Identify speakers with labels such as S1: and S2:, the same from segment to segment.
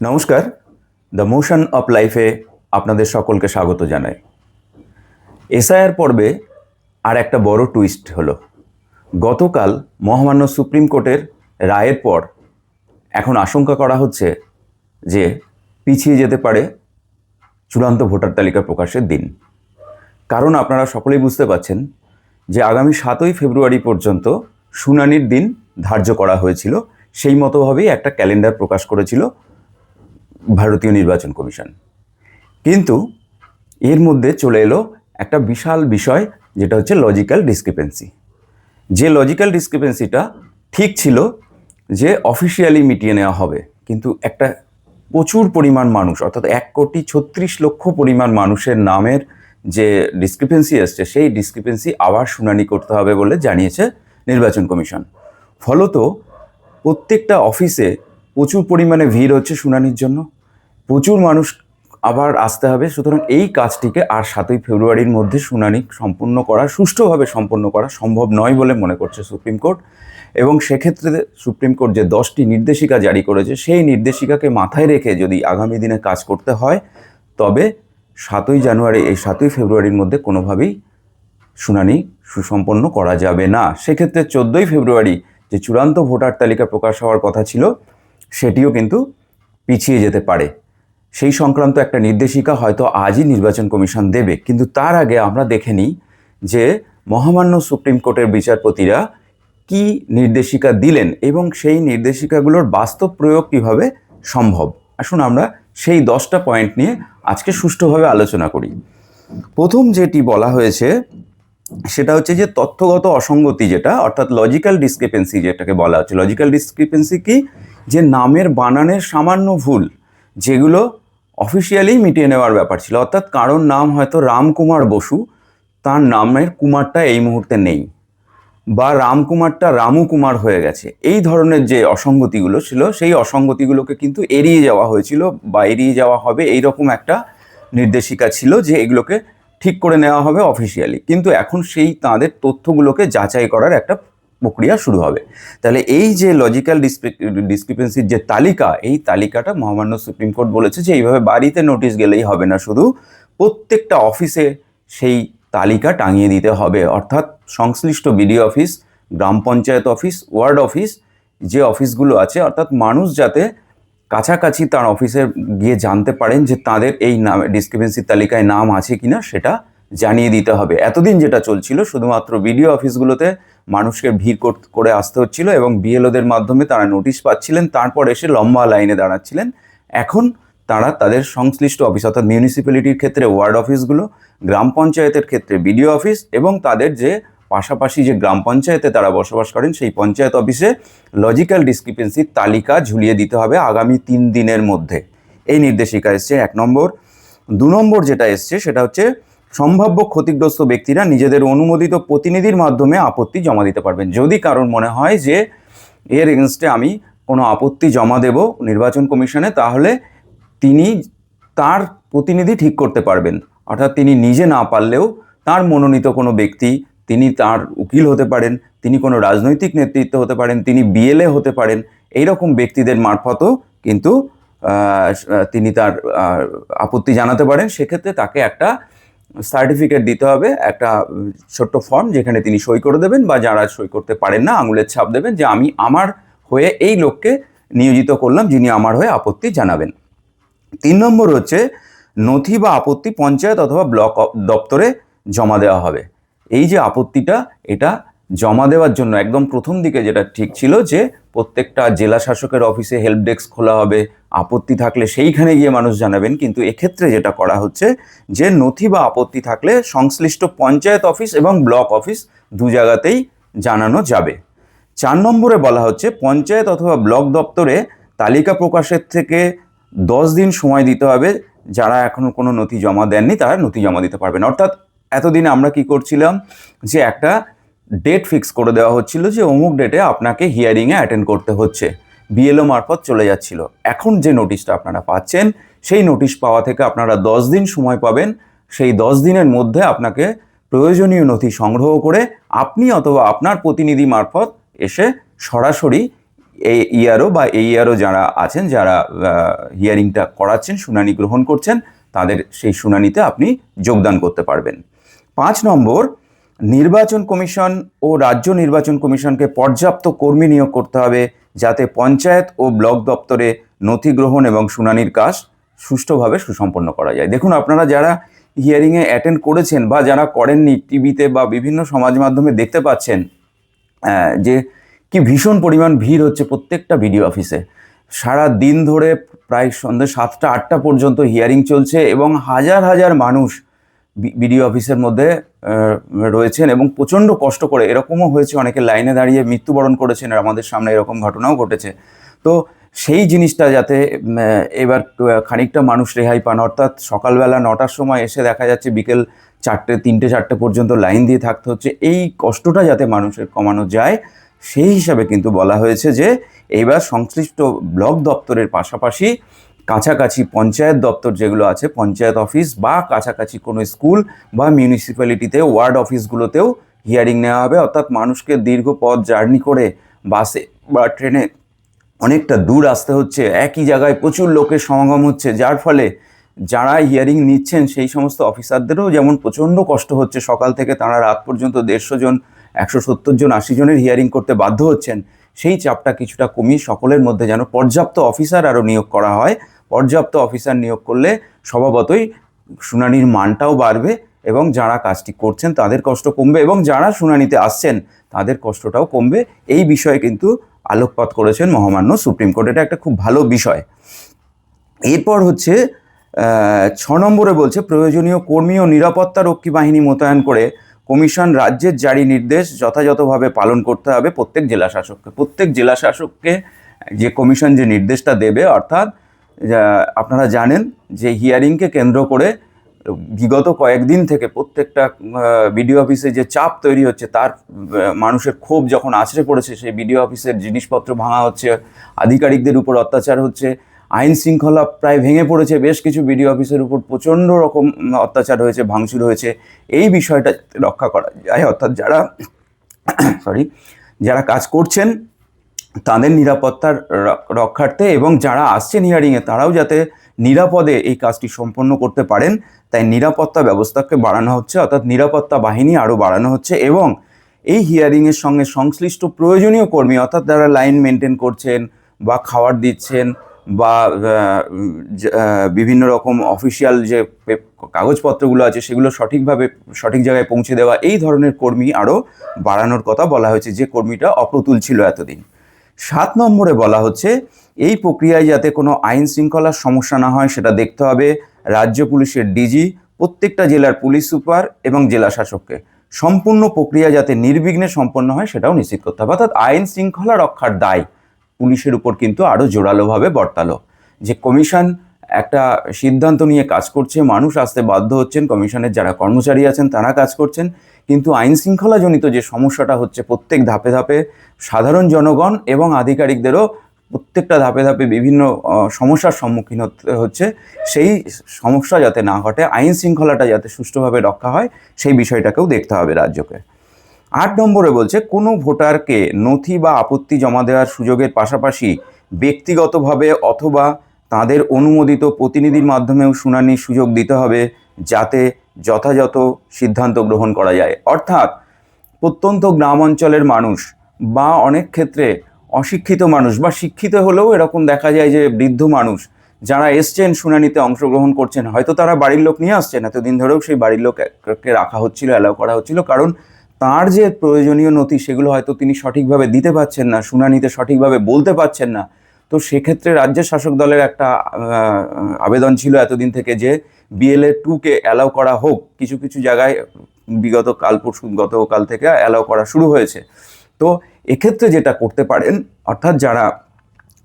S1: নমস্কার। The motion of লাইফে আপনাদের সকলকে স্বাগত জানাই। এসআইআর পর্বে আর একটা বড় টুইস্ট হলো। গতকাল মহামান্য সুপ্রিম কোর্টের রায়ের পর এখন আশঙ্কা করা হচ্ছে যে পিছিয়ে যেতে পারে চূড়ান্ত ভোটার তালিকা প্রকাশের দিন। কারণ আপনারা সকলেই বুঝতে পাচ্ছেন যে আগামী সাতই ফেব্রুয়ারি পর্যন্ত শুনানির দিন ধার্য করা হয়েছিল। সেই মতোভাবেই একটা ক্যালেন্ডার প্রকাশ করেছিল ভারতীয় নির্বাচন কমিশন। কিন্তু এর মধ্যে চলে এলো একটা বিশাল বিষয়, যেটা হচ্ছে লজিক্যাল ডিসক্রিপেন্সি যে লজিক্যাল ডিসক্রিপেন্সিটা ঠিক ছিল যে অফিসিয়ালি মিটিয়ে নেওয়া হবে, কিন্তু একটা প্রচুর পরিমাণ মানুষ, অর্থাৎ এক কোটি ছত্রিশ লক্ষ পরিমাণ মানুষের নামের যে ডিসক্রিপেন্সি এসছে, সেই ডিসক্রিপেন্সি আবার শুনানি করতে হবে বলে জানিয়েছে নির্বাচন কমিশন। ফলত প্রত্যেকটা অফিসে প্রচুর পরিমাণে ভিড় হচ্ছে শুনানির জন্য। প্রচুর মানুষ আবার আসতে হবে, সুতরাং এই কাজটিকে আর সাতই ফেব্রুয়ারির মধ্যে শুনানি সম্পূর্ণ করা, সুষ্ঠুভাবে সম্পন্ন করা সম্ভব নয় বলে মনে করছে সুপ্রিম কোর্ট। এবং সেক্ষেত্রে সুপ্রিম কোর্ট যে দশটি নির্দেশিকা জারি করেছে, সেই নির্দেশিকাকে মাথায় রেখে যদি আগামী দিনে কাজ করতে হয়, তবে সাতই জানুয়ারি, এই সাতই ফেব্রুয়ারির মধ্যে কোনোভাবেই শুনানি সুসম্পন্ন করা যাবে না। সেক্ষেত্রে চোদ্দোই ফেব্রুয়ারি যে চূড়ান্ত ভোটার তালিকা প্রকাশ হওয়ার কথা ছিল, সেটিও কিন্তু পিছিয়ে যেতে পারে। সেই সংক্রান্ত একটা নির্দেশিকা হয়তো আজই নির্বাচন কমিশন দেবে। কিন্তু তার আগে আমরা দেখে নিই যে মহামান্য সুপ্রিম কোর্টের বিচারপতিরা কি নির্দেশিকা দিলেন এবং সেই নির্দেশিকাগুলোর বাস্তব প্রয়োগ কীভাবে সম্ভব? আসুন আমরা সেই দশটা পয়েন্ট নিয়ে আজকে সুষ্ঠুভাবে আলোচনা করি। প্রথম যেটি বলা হয়েছে, সেটা হচ্ছে যে তথ্যগত অসঙ্গতি যেটা, অর্থাৎ লজিক্যাল ডিসক্রিপেন্সি যেটাকে বলা হচ্ছে। লজিক্যাল ডিসক্রিপেন্সি কি? যে নামের বানানের সামান্য ভুল যেগুলো অফিসিয়ালি মিটিয়ে নেওয়ার ব্যাপার ছিল। অর্থাৎ কারোর নাম হয়তো রামকুমার বসু, তার নামের কুমারটা এই মুহূর্তে নেই। বা রামকুমারটা রামু কুমার হয়ে গেছে। এই ধরনের যে অসঙ্গতিগুলো ছিল, সেই অসঙ্গতিগুলোকে কিন্তু এড়িয়ে যাওয়া হয়েছিল বা এড়িয়ে যাওয়া হবে এই রকম একটা নির্দেশিকা ছিল যে এগুলোকে ঠিক করে নেওয়া হবে অফিসিয়ালি কিন্তু এখন সেই তাদের তথ্যগুলোকে যাচাই করার একটা প্রক্রিয়া শুরু হবে। তাহলে এই যে লজিক্যাল ডিসক্রিপেন্সির যে তালিকা, এই তালিকাটা মহামান্য সুপ্রিম কোর্ট বলেছে যে এইভাবে বাড়িতে নোটিশ গেলেই হবে না, শুধু প্রত্যেকটা অফিসে সেই তালিকা টাঙিয়ে দিতে হবে। অর্থাৎ সংশ্লিষ্ট বিডিও অফিস গ্রাম পঞ্চায়েত অফিস ওয়ার্ড অফিস যে অফিসগুলো আছে, অর্থাৎ মানুষ যাতে কাছাকাছি তার অফিসে গিয়ে জানতে পারেন যে তাদের এই নাম ডিসক্রিপেন্সির তালিকায় নাম আছে কিনা, সেটা জানিয়ে দিতে হবে। এতদিন যেটা চলছিল, শুধুমাত্র বিডিও অফিসগুলোতে মানুষকে ভিড় কর- আসতে হচ্ছিল এবং বিএলওদের মাধ্যমে তারা নোটিশ পাচ্ছিলেন, তারপর এসে লম্বা লাইনে দাঁড়াচ্ছিলেন। এখন তারা তাদের সংশ্লিষ্ট অফিস অর্থাৎ মিউনিসিপ্যালিটির ক্ষেত্রে ওয়ার্ড অফিসগুলো, গ্রাম পঞ্চায়েতের ক্ষেত্রে বিডিও অফিস এবং তাদের যে পাশাপাশি যে গ্রাম পঞ্চায়েতে তারা বসবাস করেন, সেই পঞ্চায়েত অফিসে লজিক্যাল ডিসক্রিপেন্সির তালিকা ঝুলিয়ে দিতে হবে আগামী তিন দিনের মধ্যে। এই নির্দেশিকা এসছে এক নম্বর। দু নম্বর যেটা এসছে সেটা হচ্ছে সম্ভাব্য ক্ষতিগ্রস্ত ব্যক্তিরা নিজেদের অনুমোদিত প্রতিনিধির মাধ্যমে আপত্তি জমা দিতে পারবেন। যদি কারণ মনে হয় যে এর এগেনস্টে আমি কোনো আপত্তি জমা দেব নির্বাচন কমিশনে, তাহলে তিনি তার প্রতিনিধি ঠিক করতে পারবেন। অর্থাৎ তিনি নিজে না পারলেও তার মনোনীত কোনো ব্যক্তি, তিনি তার উকিল হতে পারেন, তিনি কোনো রাজনৈতিক নেতৃত্ব হতে পারেন, তিনি বিএলএ হতে পারেন, এইরকম ব্যক্তিদের মারফতও কিন্তু তিনি তার আপত্তি জানাতে পারেন। সেক্ষেত্রে তাকে একটা সার্টিফিকেট দিতে হবে, একটা ছোট্ট ফর্ম যেখানে তিনি সই করে দেবেন বা যারা সই করতে পারেন না, আঙুলের ছাপ দেবেন যে আমি আমার হয়ে এই লোককে নিয়োজিত করলাম যিনি আমার হয়ে আপত্তি জানাবেন। তিন নম্বর হচ্ছে, নথি বা আপত্তি পঞ্চায়েত অথবা ব্লক দপ্তরে জমা দেওয়া হবে। এই যে আপত্তিটা, এটা জমা দেওয়ার জন্য একদম প্রথম দিকে যেটা ঠিক ছিল যে, প্রত্যেকটা জেলা শাসকের অফিসে হেল্প ডেস্ক খোলা হবে আপত্তি থাকলে সেইখানে গিয়ে মানুষ জানাবেন, কিন্তু এক্ষেত্রে যেটা করা হচ্ছে যে নথি বা আপত্তি থাকলে সংশ্লিষ্ট পঞ্চায়েত অফিস এবং ব্লক অফিস দু জায়গাতেই জানানো যাবে। চার নম্বরে বলা হচ্ছে, পঞ্চায়েত অথবা ব্লক দপ্তরে তালিকা প্রকাশের থেকে দশ দিন সময় দিতে হবে। যারা এখনও কোনো নথি জমা দেননি, তারা নথি জমা দিতে পারবেন। অর্থাৎ এতদিন আমরা কি করছিলাম যে একটা ডেট ফিক্স করে দেওয়া হচ্ছিল যে অমুক ডেটে আপনাকে হিয়ারিংয়ে অ্যাটেন্ড করতে হচ্ছে। বিএলও মারফত চলে যাচ্ছিল। এখন যে নোটিশটা আপনারা পাচ্ছেন, সেই নোটিশ পাওয়া থেকে আপনারা দশ দিন সময় পাবেন। সেই দশ দিনের মধ্যে আপনাকে প্রয়োজনীয় নথি সংগ্রহ করে আপনি অথবা আপনার প্রতিনিধি মারফত এসে সরাসরি এই ইয়ারও বা এই ইয়ারও যারা আছেন, যারা হিয়ারিংটা করাচ্ছেন, শুনানি গ্রহণ করছেন, তাদের সেই শুনানিতে আপনি যোগদান করতে পারবেন। পাঁচ নম্বর নির্বাচন কমিশন ও রাজ্য নির্বাচন কমিশনকে পর্যাপ্ত কর্মী নিয়োগ করতে হবে যাতে পঞ্চায়েত ও ব্লক দপ্তরে নথি গ্রহণ এবং শুনানির কাজ সুষ্ঠুভাবে সুসম্পন্ন করা যায়। দেখুন, আপনারা যারা হিয়ারিংয়ে অ্যাটেন্ড করেছেন বা যারা করেননি টিভিতে বা বিভিন্ন সমাজ মাধ্যমে দেখতে পাচ্ছেন যে কি ভীষণ পরিমাণ ভিড় হচ্ছে প্রত্যেকটা বিডিও অফিসে। সারা দিন ধরে প্রায় সন্ধ্যে সাতটা, আটটা পর্যন্ত হিয়ারিং চলছে এবং হাজার হাজার মানুষ বিডিও অফিসের মধ্যে রয়েছেন এবং প্রচণ্ড কষ্ট করে, এরকমও হয়েছে অনেকে লাইনে দাঁড়িয়ে মৃত্যুবরণ করেছেন আর আমাদের সামনে এরকম ঘটনাও ঘটেছে। তো সেই জিনিসটা যাতে এবার খানিকটা মানুষ রেহাই পান, অর্থাৎ সকালবেলা নটার সময় এসে দেখা যাচ্ছে বিকেল চারটে, তিনটে, চারটে পর্যন্ত লাইন দিয়ে থাকতে হচ্ছে, এই কষ্টটা যাতে মানুষের কমানো যায়, সেই হিসাবে কিন্তু বলা হয়েছে যে এইবার সংশ্লিষ্ট ব্লক দপ্তরের পাশাপাশি কাছাকাছি পঞ্চায়েত দপ্তর যেগুলো আছে, পঞ্চায়েত অফিস বা কাছাকাছি কোনো স্কুল বা মিউনিসিপ্যালিটিতে ওয়ার্ড অফিসগুলোতেও হিয়ারিং নেওয়া হবে। অর্থাৎ মানুষকে দীর্ঘ পথ জার্নি করে বাসে বা ট্রেনে অনেকটা দূর আসতে হচ্ছে। একই জায়গায় প্রচুর লোকের সমাগম হচ্ছে, যার ফলে যারা হিয়ারিং নিচ্ছেন, সেই সমস্ত অফিসারদেরও যেমন প্রচণ্ড কষ্ট হচ্ছে। সকাল থেকে তারা রাত পর্যন্ত দেড়শো জন, একশো সত্তর জন, আশি জনের হিয়ারিং করতে বাধ্য হচ্ছেন। সেই চাপটা কিছুটা কমিয়ে সকলের মধ্যে যেন পর্যাপ্ত অফিসার আরও নিয়োগ করা হয়। পর্যাপ্ত অফিসার নিয়োগ করলে স্বভাবতই শুনানির মানটাও বাড়বে এবং যারা কাজটি করছেন তাদের কষ্ট কমবে এবং যারা শুনানিতে আসছেন তাদের কষ্টটাও কমবে। এই বিষয়ে কিন্তু আলোকপাত করেছেন মহামান্য সুপ্রিম কোর্ট। এটা একটা খুব ভালো বিষয়। এরপর হচ্ছে ছ নম্বরে বলছে, প্রয়োজনীয় কর্মী ও নিরাপত্তা রক্ষী বাহিনী মোতায়েন করে কমিশন রাজ্যের জারি নির্দেশ যথাযথভাবে পালন করতে হবে প্রত্যেক জেলা শাসককে প্রত্যেক জেলা শাসককে যে কমিশন যে নির্দেশটা দেবে, অর্থাৎ আপনারা জানেন যে হিয়ারিংকে কেন্দ্র করে বিগত কয়েকদিন থেকে প্রত্যেকটা বিডিও অফিসে যে চাপ তৈরি হচ্ছে, তার মানুষের ক্ষোভ যখন আছড়ে পড়েছে, সেই বিডিও অফিসের জিনিসপত্র ভাঙা হচ্ছে, আধিকারিকদের উপর অত্যাচার হচ্ছে, আইন শৃঙ্খলা প্রায় ভেঙে পড়েছে, বেশ কিছু বিডিও অফিসের উপর প্রচণ্ড রকম অত্যাচার হয়েছে, ভাঙচুর হয়েছে, এই বিষয়টা রক্ষা করা যায়। অর্থাৎ যারা সরি যারা কাজ করছেন তাদের নিরাপত্তার রক্ষার্থে এবং যারা আসছেন হিয়ারিংয়ে তারাও যাতে নিরাপদে এই কাজটি সম্পন্ন করতে পারেন। তাই নিরাপত্তা ব্যবস্থাকে বাড়ানো হচ্ছে, অর্থাৎ নিরাপত্তা বাহিনী আরও বাড়ানো হচ্ছে এবং এই হিয়ারিংয়ের সঙ্গে সংশ্লিষ্ট প্রয়োজনীয় কর্মী, অর্থাৎ যারা লাইন মেনটেন করছেন বা খাবার দিচ্ছেন বা বিভিন্ন রকম অফিসিয়াল যে কাগজপত্রগুলো আছে, সেগুলো সঠিকভাবে, সঠিক জায়গায় পৌঁছে দেওয়া, এই ধরনের কর্মী আরও বাড়ানোর কথা বলা হয়েছে। যে কর্মীটা অপ্রতুল ছিল এতদিন। সাত নম্বরে বলা হচ্ছে, এই প্রক্রিয়ায় যাতে কোনো আইন শৃঙ্খলার সমস্যা না হয়, সেটা দেখতে হবে রাজ্য পুলিশের ডিজি, প্রত্যেকটা জেলার পুলিশ সুপার এবং জেলা শাসককে। সম্পূর্ণ প্রক্রিয়া যাতে নির্বিঘ্নে সম্পন্ন হয়, সেটাও নিশ্চিত করতে হবে। অর্থাৎ আইন শৃঙ্খলা রক্ষার দায় পুলিশের উপর কিন্তু আরও জোরালোভাবে বর্তালো। যে কমিশন একটা সিদ্ধান্ত নিয়ে কাজ করছে, মানুষ আসতে বাধ্য হচ্ছেন, কমিশনের যারা কর্মচারী আছেন, তারা কাজ করছেন। কিন্তু আইন শৃঙ্খলাজনিত যে সমস্যাটা হচ্ছে প্রত্যেক ধাপে ধাপে সাধারণ জনগণ এবং আধিকারিকদেরও প্রত্যেকটা ধাপে ধাপে বিভিন্ন সমস্যার সম্মুখীন হতে, হচ্ছে। সেই সমস্যা যাতে না ঘটে, আইন শৃঙ্খলাটা যাতে সুষ্ঠুভাবে রক্ষা হয়, সেই বিষয়টাকেও দেখতে হবে রাজ্যকে। আট নম্বরে বলছে, কোনো ভোটারকে নথি বা আপত্তি জমা দেওয়ার সুযোগের পাশাপাশি ব্যক্তিগতভাবে অথবা তাদের অনুমোদিত প্রতিনিধির মাধ্যমেও শুনানির সুযোগ দিতে হবে, যাতে যথাযথ সিদ্ধান্ত গ্রহণ করা যায়। অর্থাৎ প্রত্যন্ত গ্রাম অঞ্চলের মানুষ বা অনেক ক্ষেত্রে অশিক্ষিত মানুষ বা শিক্ষিত হলেও এরকম দেখা যায় যে বৃদ্ধ মানুষ যারা এসছেন শুনানিতে অংশগ্রহণ করছেন, হয়তো তারা বাড়ির লোক নিয়ে আসছেন। এতদিন ধরেও সেই বাড়ির লোককে রাখা হচ্ছিল, অ্যালাউ করা হচ্ছিল। কারণ তার যে প্রয়োজনীয় নথি, সেগুলো হয়তো তিনি সঠিকভাবে দিতে পারছেন না, শুনানিতে সঠিকভাবে বলতে পারছেন না। তো সেক্ষেত্রে রাজ্যের শাসক দলের একটা আবেদন ছিল এতদিন থেকে যে বিএলএ টুকে অ্যালাউ করা হোক। কিছু কিছু জায়গায় বিগত কাল, পরশু, গতকাল থেকে অ্যালাউ করা শুরু হয়েছে। তো এক্ষেত্রে যেটা করতে পারেন, অর্থাৎ যারা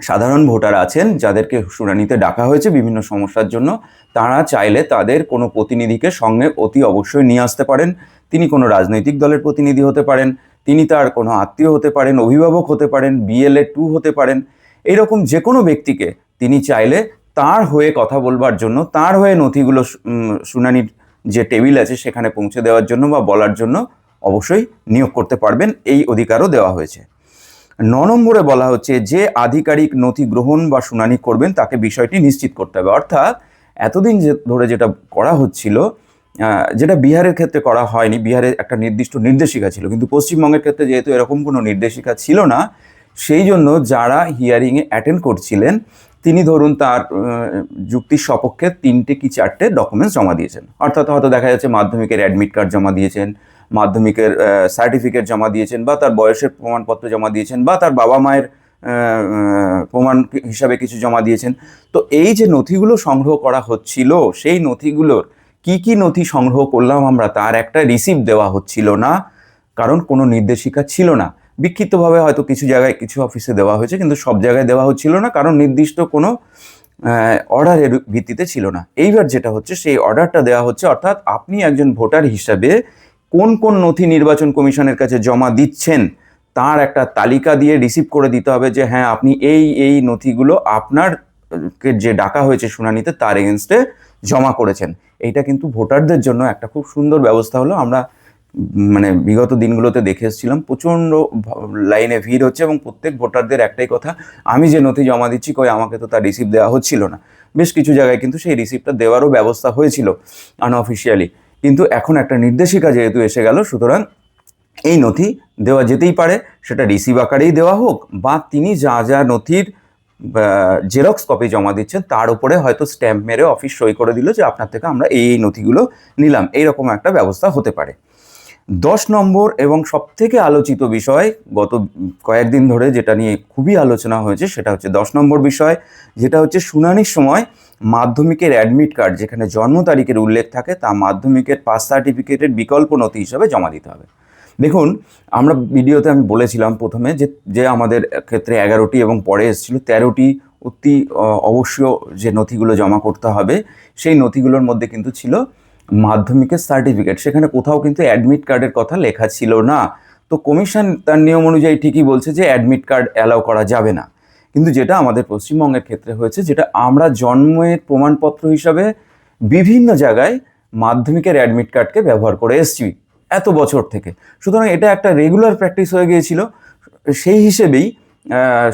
S1: সাধারণ ভোটার আছেন, যাদেরকে শুনানিতে ডাকা হয়েছে বিভিন্ন সমস্যার জন্য, তারা চাইলে তাদের কোনো প্রতিনিধিকে সঙ্গে অতি অবশ্যই নিয়ে আসতে পারেন। তিনি কোনো রাজনৈতিক দলের প্রতিনিধি হতে পারেন, তিনি তার কোনো আত্মীয় হতে পারেন, অভিভাবক হতে পারেন বিএলএ টু হতে পারেন। এরকম যে কোনো ব্যক্তিকে তিনি চাইলে তার হয়ে কথা বলবার জন্য, তার হয়ে নথিগুলো শুনানির যে টেবিল আছে সেখানে পৌঁছে দেওয়ার জন্য বা বলার জন্য অবশ্যই নিয়োগ করতে পারবেন, এই অধিকারও দেওয়া হয়েছে। ন নম্বরে বলা হচ্ছে, যে আধিকারিক নথি গ্রহণ বা শুনানি করবেন, তাকে বিষয়টি নিশ্চিত করতে হবে। অর্থাৎ, এতদিন ধরে যেটা করা হচ্ছিল যেটা বিহারের ক্ষেত্রে করা হয়নি, বিহারে একটা নির্দিষ্ট নির্দেশিকা ছিল। কিন্তু পশ্চিমবঙ্গের ক্ষেত্রে যেহেতু এরকম কোনো নির্দেশিকা ছিল না, সেই জন্য যারা হিয়ারিংয়ে অ্যাটেন্ড করছিলেন, তিনি ধরুন তার যুক্তির সপক্ষে তিনটে কি চারটে ডকুমেন্টস জমা দিয়েছেন। অর্থাৎ হয়তো দেখা যাচ্ছে মাধ্যমিকের অ্যাডমিট কার্ড জমা দিয়েছেন মাধ্যমিকের সার্টিফিকেট জমা দিয়েছেন বা তার বয়সের প্রমাণপত্র জমা দিয়েছেন বা তার বাবা মায়ের প্রমাণ হিসাবে কিছু জমা দিয়েছেন। তো এই যে নথিগুলো সংগ্রহ করা হচ্ছিল, সেই নথিগুলোর কি কি নথি সংগ্রহ করলাম আমরা তার একটা রিসিপ্ট দেওয়া হচ্ছিল না, কারণ কোনো নির্দেশিকা ছিল না। বিক্ষিপ্তভাবে হয়তো কিছু জায়গায় কিছু অফিসে দেওয়া হয়েছে, কিন্তু সব জায়গায় দেওয়া হচ্ছিল না, কারণ নির্দিষ্ট কোনো অর্ডারের ভিত্তিতে ছিল না। এইবার যেটা হচ্ছে, সেই অর্ডারটা দেওয়া হচ্ছে, অর্থাৎ আপনি একজন ভোটার হিসাবে কোন কোন নথি নির্বাচন কমিশনের কাছে জমা দিচ্ছেন তার একটা তালিকা দিয়ে রিসিভ করে দিতে হবে যে হ্যাঁ আপনি এই এই নথিগুলো আপনার যে ডাকা হয়েছে শুনানিতে তার এগেনস্টে জমা করেছেন। এইটা কিন্তু ভোটারদের জন্য একটা খুব সুন্দর ব্যবস্থা হলো। আমরা মানে বিগত দিনগুলোতে দেখে এসেছিলাম, প্রচণ্ড লাইনে ভিড় হচ্ছে এবং প্রত্যেক ভোটারদের একটাই কথা, আমি যে নথি জমা দিচ্ছি, কই আমাকে তো তার রিসিভ দেওয়া হচ্ছিল না। বেশ কিছু জায়গায় কিন্তু সেই রিসিপ্টটা দেওয়ারও ব্যবস্থা হয়েছিল আনঅফিসিয়ালি কিন্তু এখন একটা নির্দেশিকা যেহেতু এসে গেল, সুতরাং এই নথি দেওয়া যেতেই পারে। সেটা রিসিভ আকারেই দেওয়া হোক বা তিনি যা যা নথির জেরক্স কপি জমা দিচ্ছেন তার উপরে হয়তো স্ট্যাম্প মেরে অফিস সই করে দিল যে আপনার থেকে আমরা এই এই নথিগুলো নিলাম। এইরকম একটা ব্যবস্থা হতে পারে। দশ নম্বর এবং সবথেকে আলোচিত বিষয় গত কয়েকদিন ধরে যেটা নিয়ে খুবই আলোচনা হয়েছে সেটা হচ্ছে দশ নম্বর বিষয়, যেটা হচ্ছে শুনানির সময় মাধ্যমিকের অ্যাডমিট কার্ড যেখানে জন্ম তারিখের উল্লেখ থাকে তা মাধ্যমিকের পাস সার্টিফিকেটের বিকল্প নথি হিসাবে জমা দিতে হবে। দেখুন, আমরা ভিডিওতে আমি বলেছিলাম প্রথমে যে যে আমাদের ক্ষেত্রে এগারোটি এবং পরে এসেছিল তেরোটি অতি অবশ্য যে নথিগুলো জমা করতে হবে, সেই নথিগুলোর মধ্যে কিন্তু ছিল মাধ্যমিকের সার্টিফিকেট সেখানে কোথাও কিন্তু অ্যাডমিট কার্ডের কথা লেখা ছিল না। তো কমিশন তার নিয়ম অনুযায়ী ঠিকই বলছে যে অ্যাডমিট কার্ড অ্যালাউ করা যাবে না। কিন্তু যেটা আমাদের পশ্চিমবঙ্গের ক্ষেত্রে হয়েছে, যেটা আমরা জন্মের প্রমাণপত্র হিসাবে বিভিন্ন জায়গায় মাধ্যমিকের অ্যাডমিট কার্ডকে ব্যবহার করে এসছি এত বছর থেকে। সুতরাং এটা একটা রেগুলার প্র্যাকটিস হয়ে গিয়েছিল। সেই হিসেবেই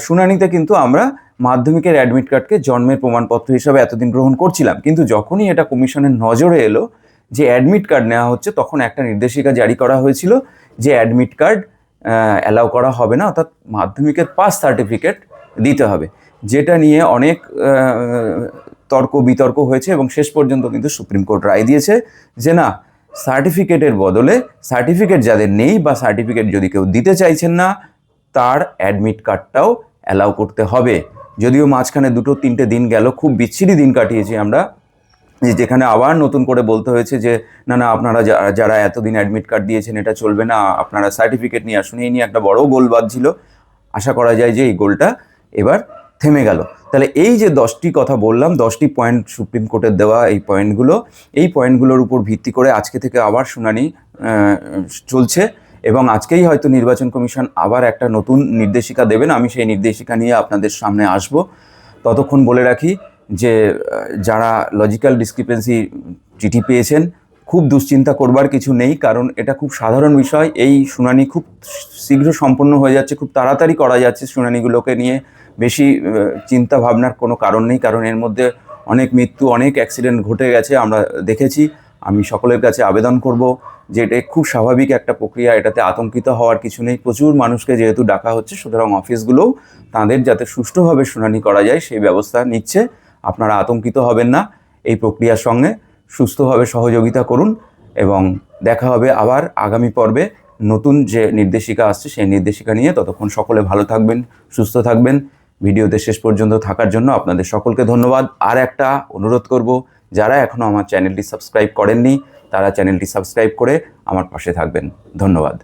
S1: শুনানিতে কিন্তু আমরা মাধ্যমিকের অ্যাডমিট কার্ডকে জন্মের প্রমাণপত্র হিসাবে এতদিন গ্রহণ করছিলাম। কিন্তু যখনই এটা কমিশনের নজরে এলো যে অ্যাডমিট কার্ড নেওয়া হচ্ছে, তখন একটা নির্দেশিকা জারি করা হয়েছিল যে অ্যাডমিট কার্ড অ্যালাউ করা হবে না, অর্থাৎ মাধ্যমিকের পাস সার্টিফিকেট দিতে হবে। যেটা নিয়ে অনেক তর্ক বিতর্ক হয়েছে এবং শেষ পর্যন্ত কিন্তু সুপ্রিম কোর্ট রায় দিয়েছে যে না সার্টিফিকেটের বদলে সার্টিফিকেট যাদের নেই বা সার্টিফিকেট যদি কেউ দিতে চাইছেন না, তার অ্যাডমিট কার্ডটাও অ্যালাউ করতে হবে। যদিও মাঝখানে দুটো তিনটে দিন গেল, খুব বিচ্ছিরি দিন কাটিয়েছি আমরা। যেখানে আবার নতুন করে বলতে হয়েছে যে, না না, আপনারা যারা এতদিন অ্যাডমিট কার্ড দিয়েছেন, এটা চলবে না, আপনারা সার্টিফিকেট নিয়ে আসুন। এই নিয়ে একটা বড় গোল বাঁধছিল আশা করা যায় যে এই গোলটা এবার থেমে গেল। তাহলে এই যে দশটি কথা বললাম, দশটি পয়েন্ট সুপ্রিম কোর্টের দেওয়া এই পয়েন্টগুলো এই পয়েন্টগুলোর উপর ভিত্তি করে আজকে থেকে আবার শুনানি চলছে এবং আজকেই হয়তো নির্বাচন কমিশন আবার একটা নতুন নির্দেশিকা দেবেন। আমি সেই নির্দেশিকা নিয়ে আপনাদের সামনে আসব। ততক্ষণ বলে রাখি যে যারা লজিক্যাল ডিসক্রিপেন্সি চিঠি পেয়েছেন, খুব দুশ্চিন্তা করবার কিছু নেই, কারণ এটা খুব সাধারণ বিষয়। এই শুনানি খুব শীঘ্র সম্পন্ন হয়ে যাচ্ছে, খুব তাড়াতাড়ি করা যাচ্ছে শুনানিগুলোকে নিয়ে। বেশি চিন্তা ভাবনার কোনো কারণ নেই, কারণ এর মধ্যে অনেক মৃত্যু, অনেক অ্যাক্সিডেন্ট ঘটে গেছে, আমরা দেখেছি। আমি সকলের কাছে আবেদন করব যে, এটা খুব স্বাভাবিক একটা প্রক্রিয়া, এটাতে আতঙ্কিত হওয়ার কিছু নেই। প্রচুর মানুষকে যেহেতু ডাকা হচ্ছে, সুতরাং অফিসগুলোও তাদের যাতে সুষ্ঠুভাবে শুনানি করা যায়, সেই ব্যবস্থা নিচ্ছে। আপনারা আতঙ্কিত হবেন না। এই প্রক্রিয়ার সঙ্গে সুস্থভাবে সহযোগিতা করুন এবং দেখা হবে আবার আগামী পর্বে নতুন যে নির্দেশিকা আসছে সেই নির্দেশিকা নিয়ে। ততক্ষণ সকলে ভালো থাকবেন, সুস্থ থাকবেন। ভিডিওতে শেষ পর্যন্ত থাকার জন্য আপনাদের সকলকে ধন্যবাদ। আর একটা অনুরোধ করব, যারা এখনও আমার চ্যানেলটি সাবস্ক্রাইব করেননি, তারা চ্যানেলটি সাবস্ক্রাইব করে আমার পাশে থাকবেন। ধন্যবাদ।